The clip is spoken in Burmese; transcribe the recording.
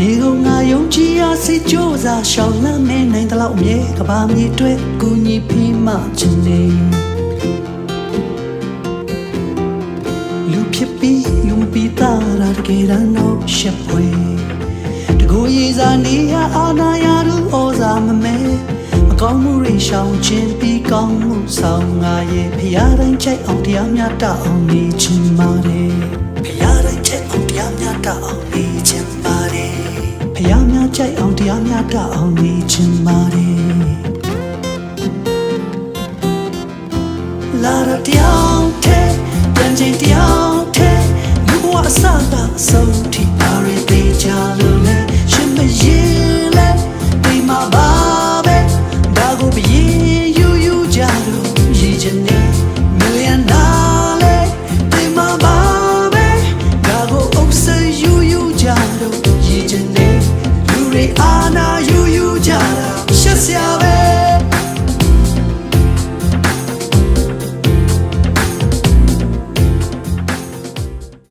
နေ့ကုန်ငါယုံကြည်ရာစိတ်ကြိုးစားရှောင်လန်းနေနိုင်တဲ့လောက်အမြဲကဘာမြေတွဲကူညီပြီးမှချင်နေလူဖြစ်ပြီးလူမပြီးသားရာတကယ်တော့ရှက်ဖွယ်တကိုယ်ရည်စားနေရအာနာရသူဩဇာမမဲမကောင်းမှုတွေရှောင်ခြင်းပြီးကောင်းမှုဆောင်ငါရဲ့ဖရာတိုင်းချိုက်အောင်တရားများတအောင်နေချင်ပါတယ်ဖရာတိုင်းချိုက်အောင်တရားများတအောင်နေချင်ပါတယ်ဖ ရာများချိုက်အောင်တရားများတအောင်နေချင်ပါတယ်လာရတယောက်တဲ့ပြန်ချင်းတယောက်တဲ့လူဘဝအစတာအဆုံးထိပါရသေးကြလို့ လို့ရည်ချ